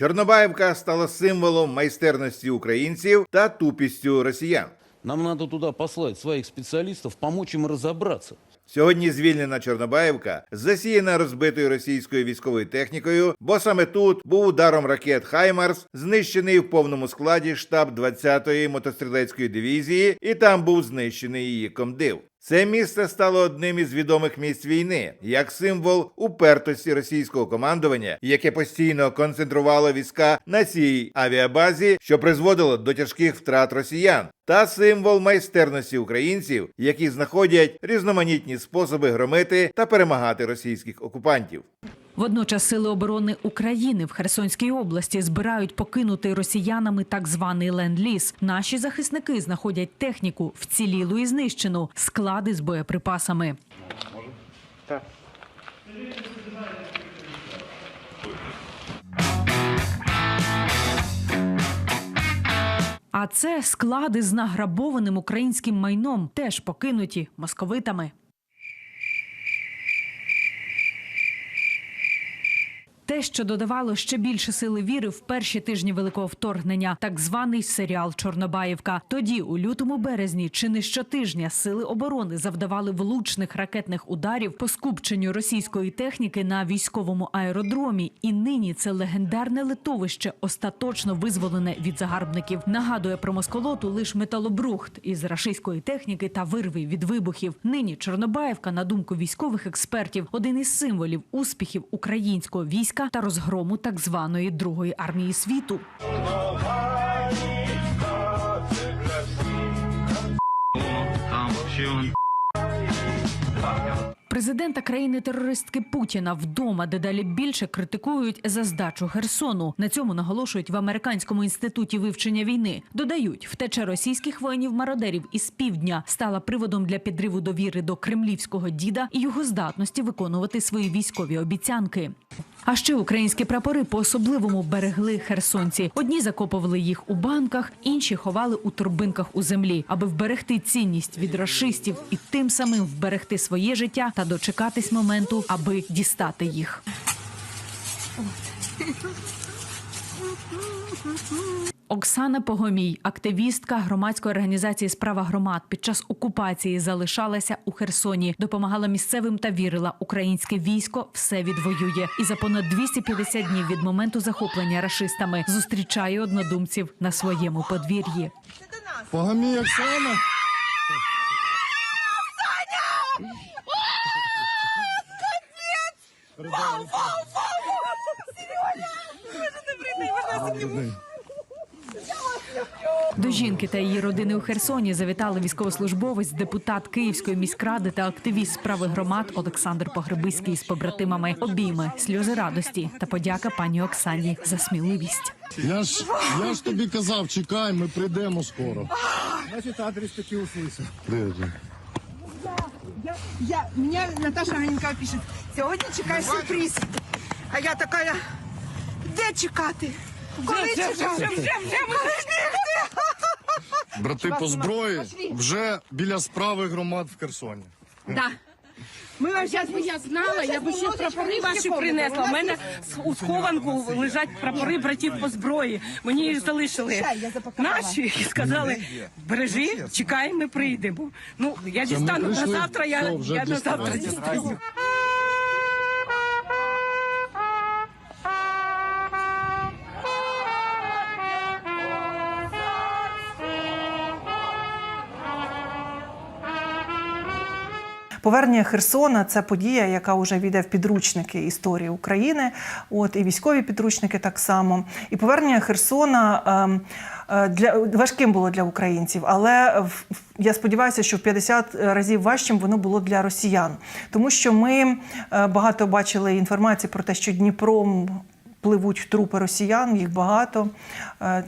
Чорнобаївка стала символом майстерності українців та тупістю росіян. Нам надо туда послать своих специалистов, помочь им разобраться. Сьогодні звільнена Чорнобаївка засіяна розбитою російською військовою технікою, бо саме тут був ударом ракет Хаймарс знищений в повному складі штаб 20-ї мотострілецької дивізії, і там був знищений її комдив. Це місце стало одним із відомих місць війни як символ упертості російського командування, яке постійно концентрувало війська на цій авіабазі, що призводило до тяжких втрат росіян, та символ майстерності українців, які знаходять різноманітні способи громити та перемагати російських окупантів. Водночас сили оборони України в Херсонській області збирають покинути росіянами так званий ленд-ліз. Наші захисники знаходять техніку вцілілу і знищену, склади з боєприпасами. А це склади з награбованим українським майном, теж покинуті московитами. Те, що додавало ще більше сили віри в перші тижні великого вторгнення, так званий серіал Чорнобаївка. Тоді, у лютому березні, чи не щотижня, сили оборони завдавали влучних ракетних ударів по скупченню російської техніки на військовому аеродромі. І нині це легендарне литовище остаточно визволене від загарбників. Нагадує про москолоту лише металобрухт із рашистської техніки та вирви від вибухів. Нині Чорнобаївка, на думку військових експертів, один із символів успіхів українського війська та розгрому так званої другої армії світу. Президента країни-терористки Путіна вдома дедалі більше критикують за здачу Херсону. На цьому наголошують в американському інституті вивчення війни. Додають, втеча російських воїнів-мародерів із півдня стала приводом для підриву довіри до кремлівського діда і його здатності виконувати свої військові обіцянки. А ще українські прапори по-особливому берегли херсонці. Одні закопували їх у банках, інші ховали у турбинках у землі, аби вберегти цінність від рашистів і тим самим вберегти своє життя та дочекатись моменту, аби дістати їх. Оксана Погомій, активістка громадської організації Справа громад під час окупації залишалася у Херсоні, допомагала місцевим та вірила, українське військо все відвоює. І за понад 250 днів від моменту захоплення рашистами зустрічає однодумців на своєму подвір'ї. Погамій Оксана. До жінки та її родини у Херсоні завітали військовослужбовець, депутат Київської міськради та активіст справи громад Олександр Погребиський з побратимами. Обійми, сльози радості та подяка пані Оксані за сміливість. Я ж, я ж тобі казав, чекай, ми прийдемо скоро. Значит, адрес таки услышал. Я, я, меня Наташа Ганька пишет, сьогодні чекай сюрприз. А я така, де чекати? Коли чекати? Коли бігти? Брати по зброї вже біля справи громад в Херсоні. Да. Ми вам Я б я знала, я б ще прапори ваші принесла. У мене у схованку лежать прапори братів по зброї. Мені їх залишили наші і сказали, бережи, чекай, ми прийдемо. Ну я дістану на завтра. Я, я на завтра дістали. Повернення Херсона це подія, яка вже війде в підручники історії України, от і військові підручники так само. І повернення Херсона ем, е, для важким було для українців, але в- я сподіваюся, що в 50 разів важчим воно було для росіян, тому що ми е, багато бачили інформації про те, що Дніпром пливуть трупи росіян, їх багато. Е,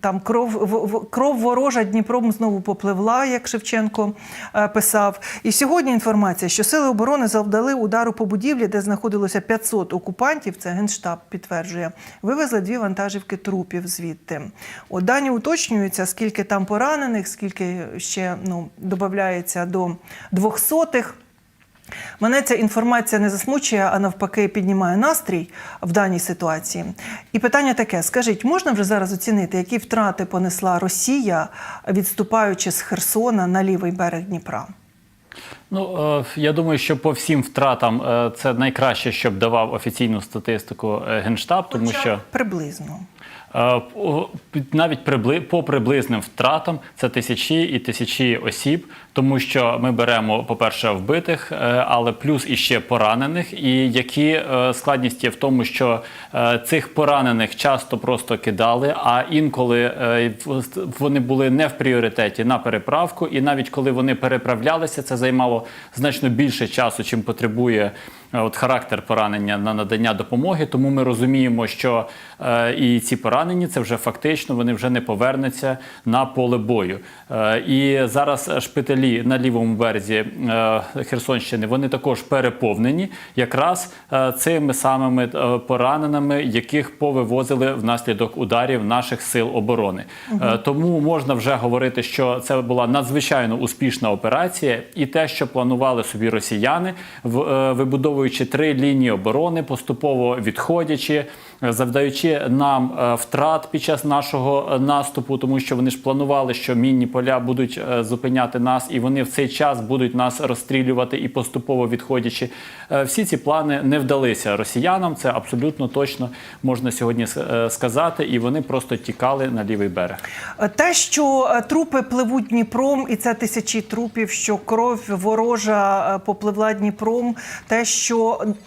Там кров, кров ворожа Дніпром знову попливла, як Шевченко е, писав. І сьогодні інформація, що сили оборони завдали удару по будівлі, де знаходилося 500 окупантів, це Генштаб підтверджує, вивезли дві вантажівки трупів звідти. От дані уточнюються, скільки там поранених, скільки ще ну, додається до двохсотих. Мене ця інформація не засмучує, а навпаки піднімає настрій в даній ситуації. І питання таке: скажіть, можна вже зараз оцінити, які втрати понесла Росія, відступаючи з Херсона на лівий берег Дніпра? Ну е, я думаю, що по всім втратам е, це найкраще, щоб давав офіційну статистику е, генштаб, тому Хоча що приблизно. Навіть прибли, по приблизним втратам це тисячі і тисячі осіб, тому що ми беремо, по-перше, вбитих, але плюс іще поранених, і які складність є в тому, що цих поранених часто просто кидали, а інколи вони були не в пріоритеті на переправку, і навіть коли вони переправлялися, це займало значно більше часу, чим потребує от характер поранення на надання допомоги. Тому ми розуміємо, що е, і ці поранені це вже фактично вони вже не повернуться на поле бою. Е, і зараз шпиталі на лівому березі е, Херсонщини вони також переповнені, якраз е, цими самими е, пораненими, яких повивозили внаслідок ударів наших сил оборони. Е, тому можна вже говорити, що це була надзвичайно успішна операція, і те, що планували собі росіяни, в- е, вибудовуючи три лінії оборони, поступово відходячи, е, завдаючи нам е, втрат під час нашого е, наступу, тому що вони ж планували, що мінні поля будуть зупиняти нас, і вони в цей час будуть нас розстрілювати і поступово відходячи. Всі ці плани не вдалися росіянам. Це абсолютно точно можна сьогодні сказати, і вони просто тікали на лівий берег. Те, що трупи пливуть Дніпром, і це тисячі трупів, що кров ворожа попливла Дніпром, те, що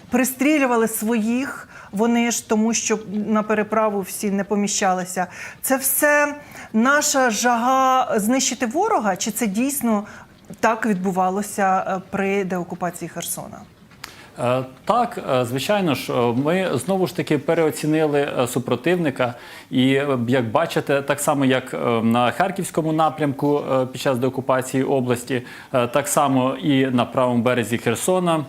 пристрілювали своїх, вони ж тому, що на переправу всі не поміщалися. Це все наша жага знищити ворога, чи це дійсно так відбувалося е, при деокупації Херсона? Е, Так, е, звичайно ж, ми знову ж таки переоцінили супротивника, і як бачите, так само як на харківському напрямку під час деокупації області, так само і на правому березі Херсона.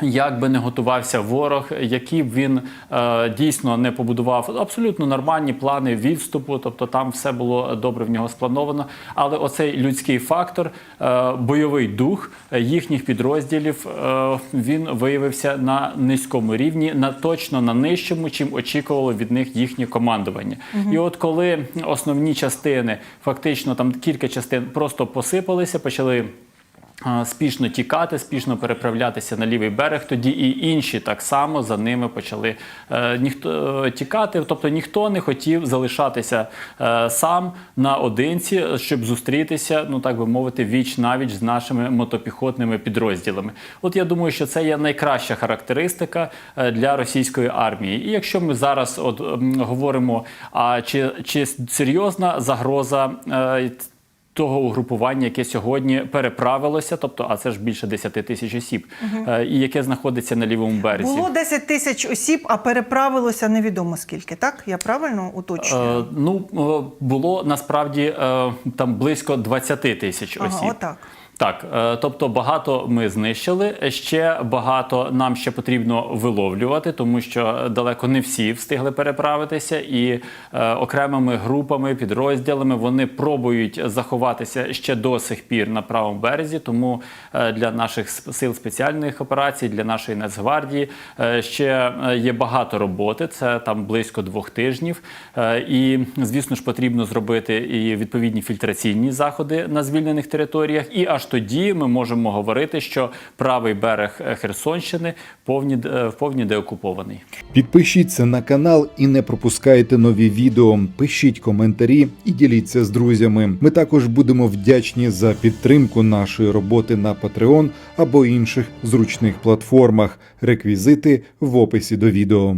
Як би не готувався ворог, які б він е, дійсно не побудував абсолютно нормальні плани відступу, тобто там все було добре в нього сплановано. Але оцей людський фактор, е, бойовий дух їхніх підрозділів, е, він виявився на низькому рівні, на точно на нижчому, чим очікувало від них їхнє командування. І от коли основні частини, фактично там кілька частин просто посипалися, почали. А, спішно тікати, спішно переправлятися на лівий берег. Тоді і інші так само за ними почали е, ніхто е, тікати. Тобто ніхто не хотів залишатися е, сам наодинці, щоб зустрітися, ну так би мовити, віч навіч з нашими мотопіхотними підрозділами. От я думаю, що це є найкраща характеристика е, для російської армії. І якщо ми зараз от говоримо, а чи, чи серйозна загроза. Того угрупування, яке сьогодні переправилося, тобто, а це ж більше 10 тисяч осіб, е, і яке знаходиться на лівому березі. Було 10 тисяч осіб, а переправилося невідомо скільки. Так я правильно уточнюю? Е, ну е, було насправді е, там близько 20 тисяч Ага, осіб. отак. Так, е, тобто багато ми знищили. Ще багато нам ще потрібно виловлювати, тому що далеко не всі встигли переправитися, і е, окремими групами, підрозділами вони пробують заховатися ще до сих пір на правому березі. Тому е, для наших сил спеціальних операцій, для нашої Нацгвардії е, ще е, є багато роботи. Це там близько двох тижнів. Е, І звісно ж потрібно зробити і відповідні фільтраційні заходи на звільнених територіях. І аж тоді ми можемо говорити, що правий берег е, Херсонщини повні е, повні деокупований. Підпишіться на канал і не пропускайте нові відео. Пишіть коментарі і діліться з друзями. Ми також будемо вдячні за підтримку нашої роботи на Patreon або інших зручних платформах. Реквізити в описі до відео.